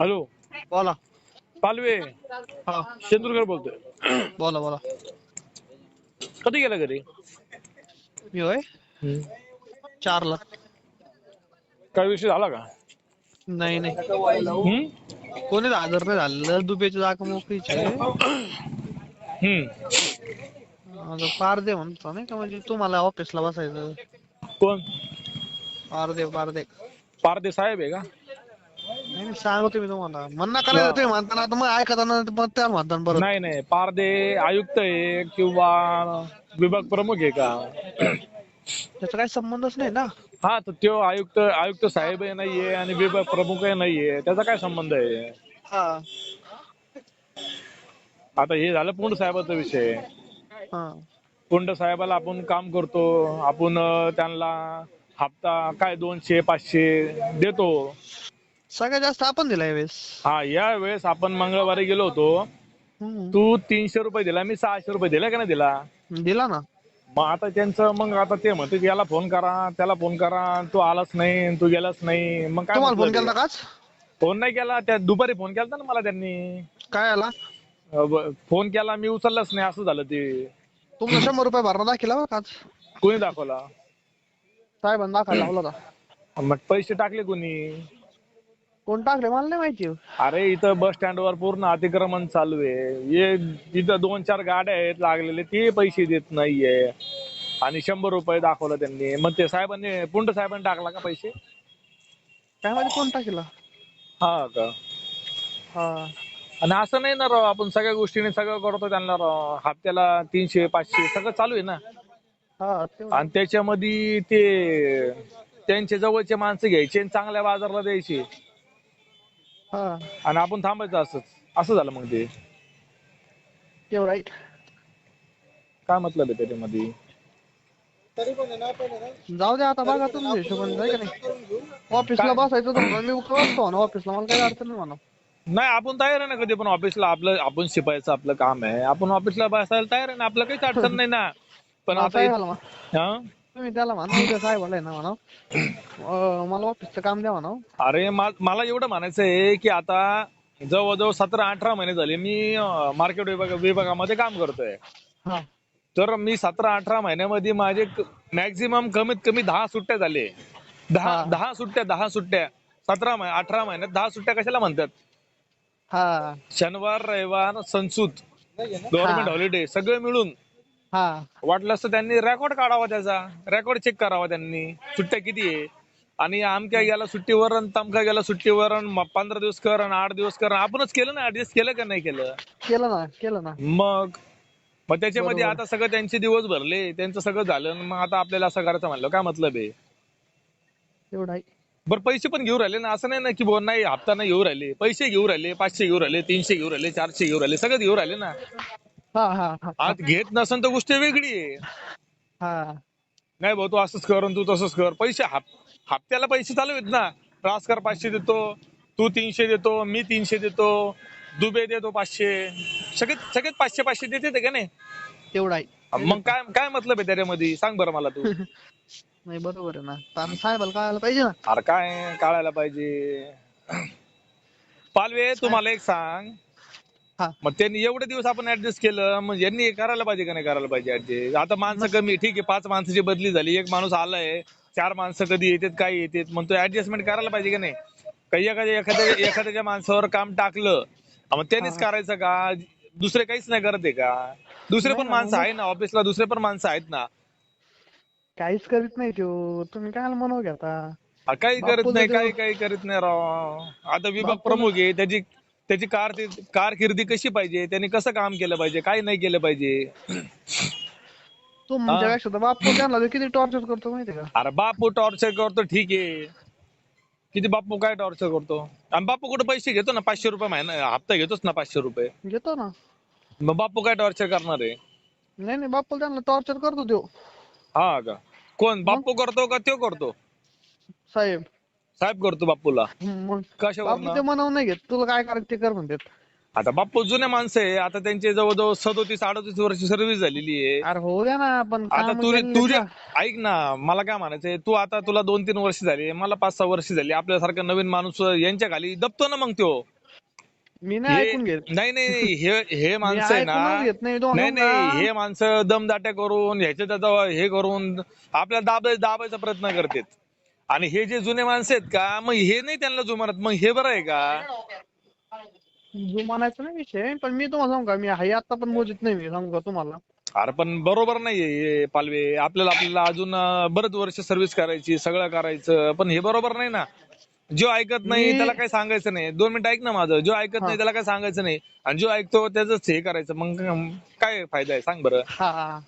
Hello. बोला. पालवे. हा. चंद्रकर बोलतोय. बोला बोला. कधी गेला घरी? मी होय? चारला. काय विषय झाला का? नाही नाही. हम्म? कोणीच हजर नाही झालं दुबेची जागा मोकळीची आहे. हम्म. आता पारदे म्हणतो नाही का म्हणजे तुम्हाला ऑफिसला बसायचं. कोण? पारदे पारदे. पारदे साहेब आहे का? सांगतो मी तुम्हाला. म्हणणं करायचं तुम्ही म्हणताना आता मग ऐकताना मग त्या म्हणताना बरं. नाही नाही. पारदे आयुक्त आहे किंवा विभाग प्रमुख आहे का? त्याचा काही संबंधच नाही ना. हा तर तो आयुक्त आयुक्त साहेब नाहीये आणि विभाग प्रमुख नाहीये. त्याचा काय संबंध आहे? हा. आता हे झालं पुंड साहेबाचा विषय. हा. पुंड साहेबाला आपण काम करतो. आपण त्यांना हप्ता काय दोनशे पाचशे देतो. सगळ्यात जास्त आपण दिला यावेळेस हा या वेळेस आपण मंगळवारी गेलो होतो. हम्म. तू तीनशे रुपये दिला मी सहाशे रुपये दिला का नाही दिला? दिला ना. मग आता त्यांचं मग आता ते म्हणते की याला फोन करा त्याला फोन करा तू आलाच नाही तू गेलाच नाही. मग काय तुम्हाला फोन केला? काच? फोन नाही केला त्या दुपारी फोन केला ना मला त्यांनी. काय आला? अ, ब- फोन केला मी उचललाच नाही असं झालं ते. तुमचा शंभर रुपये भरणा दाखिला बरं काच? कोणी दाखवला? साहेबांना दाखवायला लावला होता. मग पैसे टाकले कोणी? कोण टाकले मला नाही माहिती. अरे इथं बस स्टँडवर पूर्ण अतिक्रमण चालू आहे. हे तिथं दोन चार गाड्या आहेत लागलेले ते पैसे देत नाहीये. आणि शंभर रुपये दाखवलं त्यांनी. मग ते साहेबांनी पुंड साहेबांनी टाकला का पैसे? काय माहिती कोण टाकीला? हा का? हा. आणि असं नाही ना राव आपण सगळ्या गोष्टीने सगळं करतो त्यांना राव. हप्त्याला तीनशे पाचशे सगळं चालू आहे ना. हा ते आणि त्याच्यामध्ये ते त्यांचे जवळचे माणसं घ्यायचे आणि चांगल्या बाजारला द्यायचे. हा. आणि आपण थांबायचं असंच. असं झालं मग ते. राईट काय मतलब आहे त्याच्यामध्ये? जाऊ दे आता बघा तुमच्या हिशोबाने जाय का नाही? ऑफिसला बसायचं तर मी बसतो ना ऑफिसला मला काही अडचण नाही म्हणा. नाही आपण तयार आहे ना कधी पण ऑफिसला. आपलं आपण शिपायचं आपलं काम आहे. आपण ऑफिसला बसायला तयार आहे ना आपलं काहीच अडचण नाही ना. पण आता. हा? तुम्ही त्याला म्हणा उद्या साहेबाला आहे ना म्हणा. मला ऑफिसचं काम द्या म्हणा. अरे मा- मला एवढं म्हणायचं आहे की आता जवळजवळ सतरा अठरा महिने झाले मी मार्केट विभाग विभागामध्ये काम करतोय. हा. तर मी सतरा अठरा महिन्यामध्ये माझे मॅक्झिमम कमीत कमी दहा सुट्ट्या झाले. दहा हा. दहा सुट्ट्या दहा सुट्ट्या. सतरा महिने अठरा महिन्यात दहा सुट्ट्या कशाला म्हणतात? हा. शनिवार रविवार संसूत गव्हर्नमेंट हा. हॉलिडे सगळे मिळून. हा. वाटलं असतं त्यांनी रेकॉर्ड काढावा त्याचा. रेकॉर्ड चेक करावा त्यांनी. सुट्ट्या किती आहे? आणि आमक्या गेला सुट्टीवर आणि तमका गेला सुट्टीवर आणि पंधरा दिवस कर आणि आठ दिवस कर. आपणच केलं ना? ऍडजस्ट केलं का नाही केलं? केलं ना केलं ना. मग? मग त्याच्यामध्ये. आता सगळं त्यांचे दिवस भरले. त्यांचं सगळं झालं आणि मग आता आपल्याला असं करायचं म्हणलं. काय मतलब आहे? आहे. बरं पैसे पण घेऊ राहिले ना. असं नाही ना की बोल नाही हप्ता नाही घेऊ राहिले. पैसे घेऊ राहिले पाचशे घेऊ राहिले तीनशे घेऊ राहिले चारशे घेऊ राहिले. सगळं घेऊ राहिले ना. हा हा हा. आज घेत नसन तर गोष्ट वेगळी आहे. हा. नाही भाऊ तू असंच कर आणि तू तसंच कर. पैसे हप- हप्त्याला पैसे चालू आहेत ना रासकर पाचशे देतो. तू तीनशे देतो मी तीनशे देतो. दुबे देतो पाचशे. सगळे सगळेच पाचशे पाचशे देते का नाही? तेवढं आहे. मग काय काय मतलब आहे त्याच्यामध्ये? सांग बरं मला तू. नाही बरोबर आहे ना. तर साहेबाला कळायला पाहिजे ना. अरे काय काढायला पाहिजे. पालवे तुम्हाला एक सांग. मग त्यांनी एवढे दिवस आपण ऍडजस्ट केलं मग यांनी हे करायला पाहिजे का नाही करायला पाहिजे ऍडजस्ट आता माणसं कमी ठीक आहे पाच माणसाची बदली झाली एक माणूस आलाय चार माणसं कधी येतात काय येतात मग तो ऍडजस्टमेंट करायला पाहिजे का नाही? काही एखाद्या एखाद्या एखाद्याच्या माणसावर काम टाकलं मग त्यांनीच. करायचं का? दुसरे काहीच नाही करत आहे का? दुसरे पण माणसं आहे ना ऑफिसला दुसरे पण माणसं आहेत ना. काहीच करीत नाही तो तुम्ही काय म्हणू घेता? काही करत नाही काही काही करत नाही राव. आता विभाग प्रमुख आहे त्याची त्याची कार कारकिर्दी कशी पाहिजे? त्यांनी कसं काम केलं पाहिजे? काय नाही केलं पाहिजे? त्यांना तो किती टॉर्चर करतो का? अरे बापू टॉर्चर करतो ठीक आहे. किती बापू काय टॉर्चर करतो? आणि बापू कुठे पैसे घेतो ना? पाचशे रुपये महिना हप्ता घेतोच ना पाचशे रुपये. घेतो ना. मग बापू काय टॉर्चर करणार आहे? नाही नाही बाप्पा त्यांना टॉर्चर करतो तो. हा का? कोण? बापू करतो का तो करतो? साहेब साहेब करतो बापूला. मग बापू ते मनावून नाही घेत. तुला काय करायचं ते कर म्हणतात. आता बापू जुने माणसं आहे. आता त्यांचे जवळजवळ सदोतीस अडोतीस वर्ष सर्व्हिस झालेली आहे. अरे हो द्या ना पण आता कामं तू केली तुझ्या? ऐक ना मला काय म्हणायचंय? तू आता तुला दोन तीन वर्ष झाली मला पाच सहा वर्ष झाली. आपल्यासारखा नवीन माणूस यांच्या खाली दबतो ना मग तो. मी नाही हे ऐकून घेत. नाही नाही नाही, हे हे माणसं आहे ना ऐकूनच घेत नाही नाही नाही. हे माणसं दमदाट्या करून ह्याच्या त्याचा हे करून आपल्या दाब दाबायचा प्रयत्न करतात. आणि हे जे जुने माणसं आहेत का मग हे नाही त्यांना जुमानत. मग हे बरं आहे का? जो म्हणायचा नाही विषय पण मी तुम्हाला सांगू का मी आहे आता पण मोजित नाही मी सांगू का तुम्हाला? अरे पण बरोबर नाहीये हे पालवे. आपल्याला आपल्याला अजून अं, बरेच वर्ष सर्व्हिस करायची सगळं करायचं पण हे बरोबर नाही ना. जो ऐकत नाही मी- त्याला काही सांगायचं नाही. दोन मिनिटं ऐक ना माझं. जो ऐकत हा. नाही त्याला काही सांगायचं नाही. आणि जो ऐकतो त्याच हे करायचं. मग काय फायदा आहे? सांग बरं. हा.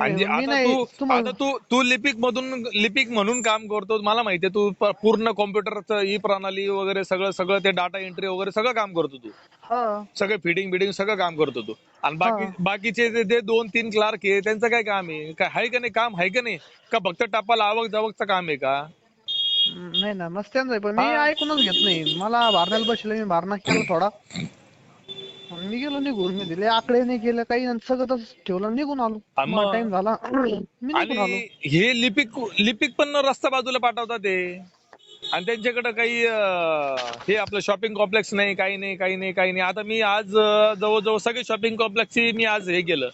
आणि मी आता नाही तू तुम्हाला आता तू तू लिपिक मधून लिपिक म्हणून काम करतो. मला माहितीये तू प- पूर्ण कॉम्प्युटरचं ई प्रणाली वगैरे सगळं सगळं ते डाटा एंट्री वगैरे सगळं काम करतो तू. हा. सगळं फिडिंग बिडिंग सगळं काम करतो तू. आणि बाकी हा. बाकीचे जे- जे दोन तीन क्लार्क आहे त्यांचं काय काम आहे? काय आहे का नाही काम? आहे का नाही? का फक्त टपाला आवक जावकचं काम आहे का? नाही ना नसत्याच आहे पण मी हा. ऐकूनच घेत नाही. मला भारण्याला बसले मी भारना केला थोडा. मी गेलो निघून मी दिले आकडे नाही केलं काही आणि सगळं तसंच ठेवलं निघून आलो. मग. टाइम झाला. मी निघून आलो. आणि हे लिपिक लिपिक पण रस्ता बाजूला पाठवतात ते. आणि त्यांच्याकडे काही अं, हे आपलं शॉपिंग कॉम्प्लेक्स नाही काही नाही काही नाही काही नाही. आता मी आज अं, जवळजवळ सगळे शॉपिंग कॉम्प्लेक्सची मी आज हे केलं.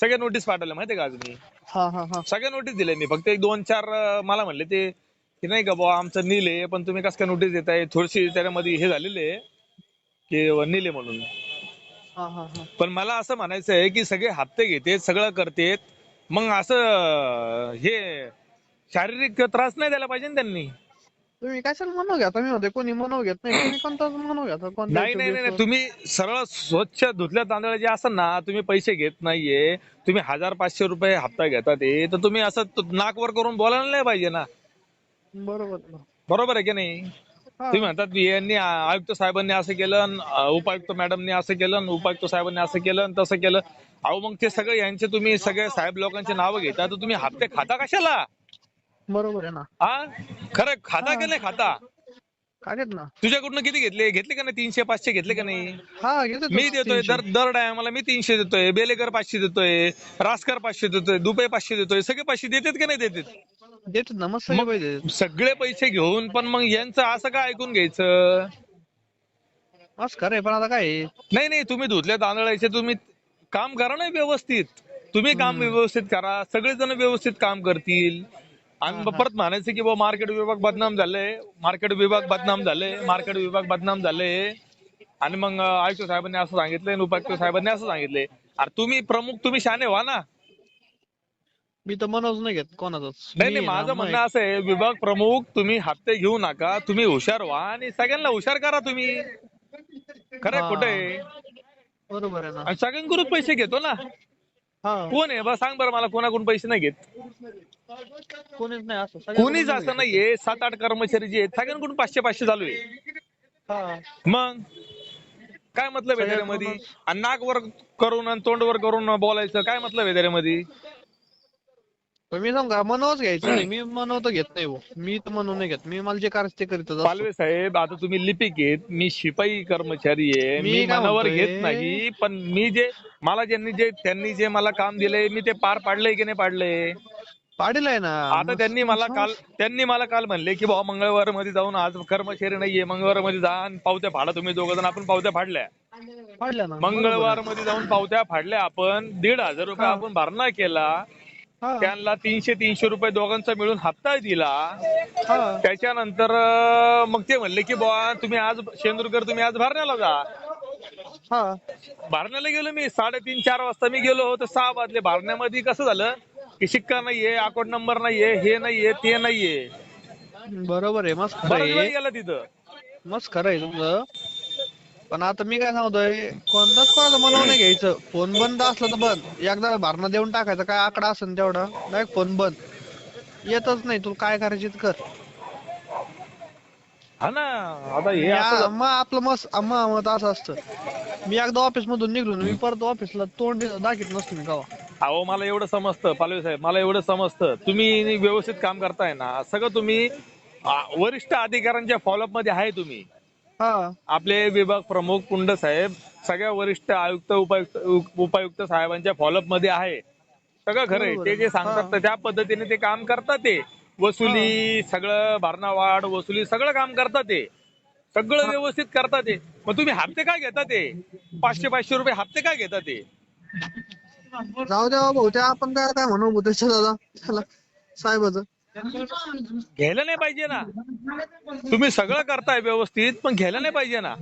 सगळ्या नोटीस पाठवल्या माहितीये का आज मी? हा हा हा. सगळ्या नोटीस दिल्या मी. फक्त एक दोन चार अं, मला म्हणले ते की नाही का बुवा आमचं नील आहे पण तुम्ही कसं काय नोटीस देताय? थोडीशी त्याच्यामध्ये हे झालेले की नील म्हणून. पण मला असं म्हणायचं आहे की सगळे हप्ते घेते सगळं करतेत मग असं हे शारीरिक त्रास नाही द्यायला पाहिजे ना त्यांनी तुम्ही कशाला म्हणू घ्या मी होते कोणी म्हणू घेत नाही कोणी कोणताच म्हणू घ्या नाही नाही नाही. तुम्ही सरळ स्वच्छ धुतल्या तांदळाचे असाल ना तुम्ही पैसे घेत नाहीये तुम्ही हजार पाचशे रुपये हप्ता घेता ते तर तुम्ही असं त- नाक वर करून बोलायला नाही पाहिजे ना बरोबर. बरोबर आहे की नाही. तुम्ही म्हणतात यांनी आयुक्त साहेबांनी असं केलं उपायुक्त मॅडमनी असं केलं उपायुक्त साहेबांनी असं केलं तसं केलं. अहो मग ते सगळे यांचे तुम्ही सगळे साहेब लोकांचे नावं घेता तर तुम्ही हप्ते खाता कशाला? बरोबर आहे ना. हा? खरं खाता. की नाही खाता? ना. तुझ्याकडनं किती घेतले? घेतले का नाही? तीनशे पाचशे घेतले का नाही? हा मी देतोय दर दर टायमाला मी तीनशे देतोय बेलेकर पाचशे देतोय रासकर पाचशे देतोय दुबे पाचशे देतोय सगळे पाचशे देतात का नाही देतात? मस्त सगळे पैसे देतात. सगळे पैसे घेऊन पण मग यांचं असं काय ऐकून घ्यायचं? खरं आहे पण आता काय आहे? नाही नाही तुम्ही धुतल्या तांदळाचे तुम्ही काम करा ना व्यवस्थित. तुम्ही काम व्यवस्थित करा. सगळेजण व्यवस्थित काम करतील. आणि परत म्हणायचं की बाबा मार्केट विभाग बदनाम झालंय मार्केट विभाग बदनाम झालंय मार्केट विभाग बदनाम झालंय आणि मग आयुक्त साहेबांनी असं सांगितलंय आणि उपायुक्त साहेबांनी असं सांगितलंय. अरे तुम्ही प्रमुख तुम्ही शाने व्हा ना. मी तर मनोज नाही घेत कोणाचाच. नाही नाही आहे माझं म्हणणं असं आहे विभाग प्रमुख तुम्ही हप्ते घेऊ नका तुम्ही हुशार व्हा आणि सगळ्यांना हुशार करा तुम्ही. खरं हा. कुठे बरोबर आहे ना. आणि सगळ्यांकडून पैसे घेतो ना. हा. कोण आहे? बा सांग बरं मला कोणाकडून पैसे नाही घेत. कोणीच नाही असं कोणीच असं नाहीये. सात आठ कर्मचारी जे आहेत सगळ्यांकडून पाचशे पाचशे चालू आहे. हा. मग? काय मतलब आहे त्याच्यामध्ये. आणि नाक वर करून आणि तोंड वर करून बोलायचं काय मतलब आहे त्याच्यामध्ये? पण मी सांगू मनोज घ्यायचं नाही. मी मनव तर घेत नाही भाऊ. मी तर मनव नाही घेत. मी मला जे करायचं ते करीत असतो. पालवे साहेब आता तुम्ही लिपिक आहेत. मी शिपाई कर्मचारी आहे. मी मी काय मनावर म्हणतोय? घेत नाही. पण मी जे मला ज्यांनी जे त्यांनी जे मला काम दिलंय मी ते पार पाडलंय की नाही पाडलंय? पाडील आहे ना. आता मग त्यांनी मला काल त्यांनी मला काल म्हणले की बाबा मंगळवारमध्ये जाऊन आज कर्मचारी नाहीये. मंगळवारमध्ये जा आणि पावत्या फाडा तुम्ही दोघ जण. आपण पावत्या फाडल्या. पाडल्या ना. मंगळवारमध्ये जाऊन पावत्या फाडल्या आपण. दीड हजार रुपये. आपण भरणा केला. त्यांना तीनशे तीनशे रुपये दोघांचा मिळून हप्ता दिला. त्याच्यानंतर मग ते म्हणले की बुवा तुम्ही आज शेंदूरकर तुम्ही आज भरण्याला जा. हा. भरण्याला गेलो मी साडेतीन चार वाजता मी गेलो होतो सहा वाजले. भरण्यामध्ये कसं झालं की शिक्का नाहीये अकाउंट नंबर नाहीये हे नाहीये ते नाहीये. बरोबर आहे मस्त गेला तिथं. मस्त खरं आहे तुमचं. पण आता मी काय सांगतोय कोणताच कोणाला मनव नाही घ्यायचं. फोन बंद असला तर बंद. एकदा भरणा देऊन टाकायचा काय आकडा असेल तेवढा. डायरेक्ट फोन बंद. येतच नाही तुला काय करायचे ते कर. हा ना आता हे या- असं मग आपलं मस्त मग मत असं असतं. मी एकदा ऑफिस मधून निघलो ना, मी परत ऑफिसला तोंड दाखवत नसतो मी कवा अहो मला एवढं समजतं पालवे साहेब मला एवढं समजतं. तुम्ही व्यवस्थित काम करताय ना सगळं तुम्ही आ, वरिष्ठ अधिकाऱ्यांच्या फॉलोअपमध्ये आहे तुम्ही. आपले विभाग प्रमुख पुंड साहेब सगळ्या वरिष्ठ आयुक्त उपायुक्त उप- उपायुक्त साहेबांच्या फॉलोअपमध्ये आहे. सगळं खरंय बरोबर ते आहे. जे सांगतात हा. त्या पद्धतीने ते काम करतात ते. वसुली सगळं भरणा वाढ वसुली सगळं काम करतात ते. सगळं व्यवस्थित करतात ते. मग तुम्ही हप्ते काय घेता ते? पाचशे पाचशे रुपये हप्ते काय घेता ते? जाऊ द्या भाऊ त्या आपण काय काय म्हणू त्याच्या दादा. साहेबाचं. घ्यायला नाही पाहिजे ना. तुम्ही सगळं करताय व्यवस्थित पण घ्यायला नाही पाहिजे ना.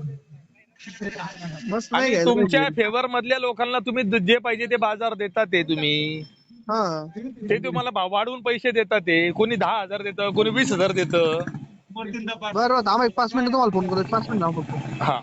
नाही आणि घ्यायला तुमच्या पाहिजे. फेवर मधल्या लोकांना तुम्ही द- जे पाहिजे ते बाजार देतात ते तुम्ही. हा. ते तुम्हाला वाढवून पैसे देतात ते. कोणी दहा हजार देतं कोणी वीस हजार देतं. बरं बरं थांबा एक पाच मिनिटं तुम्हाला फोन करतो एक पाच मिनिटं थांबा. फक्त हा.